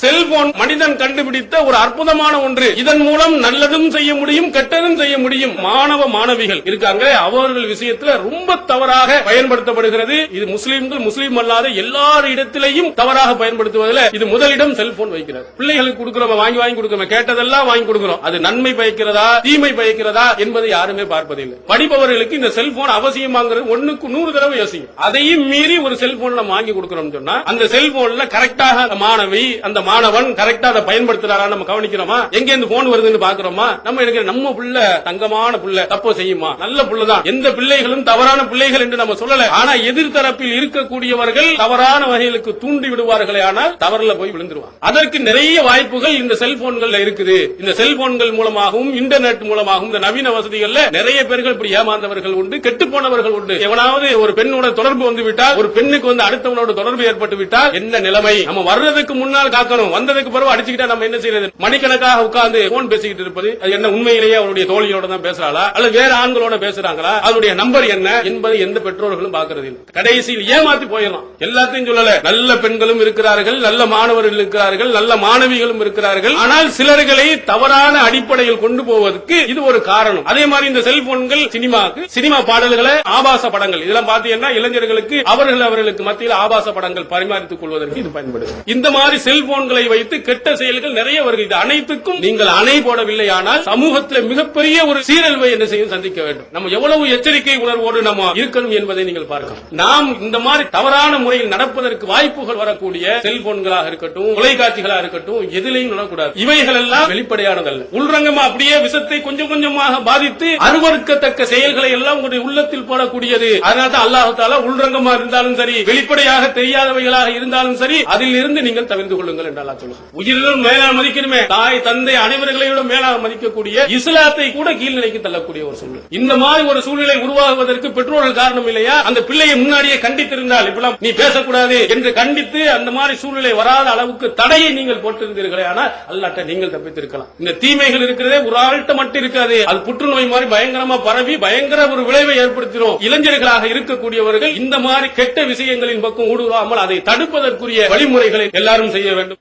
செல் cellphone மனிதன் கண்டுபிடித்த ஒரு அற்புதமான ஒன்று. இதன் மூலம் நல்லதும் செய்ய முடியும் கெட்டதும் செய்ய முடியும். மாணவ மாணவிகள் இருக்காங்க அவர்கள் விஷயத்துல ரொம்ப தவறாக பயன்படுத்தப்படுகிறது. இது முஸ்லீம்கள் முஸ்லீம் அல்லாத எல்லார் இடத்திலையும் தவறாக பயன்படுத்துவதில் இது முதலிடம் செல்போன் வைக்கிறது. பிள்ளைகளுக்கு கொடுக்கிறோம் வாங்கி வாங்கி கொடுக்கிறோம். கேட்டதெல்லாம் வாங்கி கொடுக்கிறோம். அது நன்மை பயக்கிறதா தீமை பயக்கிறதா என்பதை யாருமே பார்ப்பதில்லை. படிப்பவர்களுக்கு இந்த செல்போன் அவசியமாங்கிறது ஒண்ணுக்கு நூறு தடவை யோசிக்கும் அதையும் மீறி ஒரு செல்போன் வாங்கி கொடுக்கிறோம் சொன்னா அந்த செல்போன்ல கரெக்டாக அந்த மாணவி அந்த மாணவன் கரெக்டா அதை பயன்படுத்துறாரா நம்ம கவனிக்கிறோமா? எங்க இருந்து போன் வருதுன்னு பாக்குறோமா நம்ம எனக்கு நம்ம புள்ள தங்கமான புள்ள தப்பு செய்யுமா? நல்ல புள்ளதான். எந்த பிள்ளைகளும் தவறான பிள்ளைகள் என்று நம்ம சொல்லல. ஆனா எதிர்த்தரப்பில் இருக்கக்கூடியவர்கள் தவறான வகைகளுக்கு தூண்டி விடுவார்களே ஆனால் தவறுல போய் விழுந்துருவாங்க. அதற்கு நிறைய வாய்ப்புகள் இந்த செல்போன்கள் இருக்குது. இந்த செல்போன்கள் மூலமாகவும் இன்டர்நெட் மூலமாகவும் இந்த நவீன வசதிகள்ல நிறைய பேர்கள் இப்படி ஏமாந்தவர்கள் உண்டு கெட்டு போனவர்கள் உண்டு. எவனாவது ஒரு பெண்ணோட தொடர்பு வந்து விட்டால் ஒரு பெண்ணுக்கு வந்து அடுத்தவனோட தொடர்பு ஏற்பட்டு விட்டால் என்ன நிலைமை? நம்ம வர்றதுக்கு முன்னால் காக்கணும். வந்த வந்ததுக்கு பிறகு அடிச்சுக்கிட்டா நம்ம என்ன செய்யறது? மணிக்கணக்காக உட்கார்ந்து போன் பேசிக்கிட்டு இருப்பது அது என்ன உண்மையிலேயே அவருடைய தோழியோட தான் பேசுறாளா? அல்லது வேற ஆண்களோட பேசுறாங்களா? அவருடைய நம்பர் என்ன? என்பது எந்த பெற்றோர்களும் பாக்குறது இல்லை. கடைசியில் ஏமாத்தி போயிடலாம். எல்லாத்தையும் சொல்லல. நல்ல பெண்களும் இருக்கிறார்கள் நல்ல மாணவர்கள் இருக்கிறார்கள் நல்ல மாணவிகளும் இருக்கிறார்கள். ஆனால் சிலர்களை தவறான அடிப்படையில் கொண்டு போவதற்கு இது ஒரு காரணம். அதே மாதிரி இந்த செல்போன்கள் சினிமாக்கு சினிமா பாடல்களை ஆபாச படங்கள். இதெல்லாம் பாத்தீங்கன்னா இளைஞர்களுக்கு அவர்கள் அவர்களுக்கு மத்தியில் ஆபாச படங்கள் பரிமாறித்துக் கொள்வதற்கு இது பயன்படுது. இந்த மாதிரி செல்போன்களை வைத்து கெட்ட செயல்கள் நிறைய வருகிறது. இது அனைத்துக்கும் நீங்கள் அணை போடவில்லை ஆனால் சமூகத்தில் மிகப்பெரிய ஒரு சீரழிவை என்ன செய்யும்? சந்திக்க வேண்டும். நம்ம எவ்வளவு எச்சரிக்கை உணர்வோடு நம்ம இருக்கணும் என்பதை நீங்கள் பார்க்கலாம். நாம் இந்த மாதிரி தவறான முறையில் நடப்பதற்கு வாய்ப்புகள் வரக்கூடிய செல்போன்களாக இருக்கட்டும் தொலைக்காட்சிகளாக இருக்கட்டும் எதிலையும் நடக்கூடாது இவைகள் எல்லாம் வெளிப்படையானதல்ல. உள்ரங்கமா அப்படியே விஷத்தை கொஞ்சம் கொஞ்சமாக பாதித்து அருவறுக்கத்தக்க செயல்களை எல்லாம் உங்களுடைய உள்ளத்தில் போடக்கூடியது. அதனால தான் அல்லாஹு தாலா உள்ரங்கமா இருந்தாலும் சரி வெளிப்படையாக தெரியாதவைகளாக இருந்தாலும் சரி அதில் இருந்து நீங்கள் தவிர்த்து கொள்ளுங்கள் என்று அல்லாஹ் சொல்லுங்க. உயிரிலும் மேலாக மதிக்கணுமே. தாய் தந்தை அனைவர்களையும் மேலாக மதிக்கக்கூடிய இஸ்லாத்தை கூட கீழ்நிலைக்கு தள்ளக்கூடிய ஒரு சூழ்நிலை. இந்த மாதிரி ஒரு சூழ்நிலை உருவாகுவதற்கு பெற்றோர்கள் காரணம் இல்லையா? அந்த பிள்ளையை முன்னாடியே கண்டித்திருந்தால் இப்பெல்லாம் நீ பேசக்கூடாது என்று கண்டித்து அந்த மாதிரி சூழ்நிலை வராத அளவுக்கு தடையை நீங்கள் போட்டிருந்தீர்களே ஆனால் அல்லாட்ட நீங்கள் தப்பித்திருக்கலாம். இந்த தீமைகள் இருக்கிறதே ஒரு ஆள்கிட்ட மட்டும் இருக்காது. அது புற்றுநோய் மாதிரி பயங்கரமா பரவி பயங்கர ஒரு விளைவை ஏற்படுத்தினோம் இளைஞர்களாக இருக்கக்கூடியவர்கள் இந்த மாதிரி கெட்ட விஷயங்களின் பக்கம் ஊடுருவாமல் அதை தடுப்பதற்குரிய வழிமுறைகளை எல்லாரும் செய்ய வேண்டும்.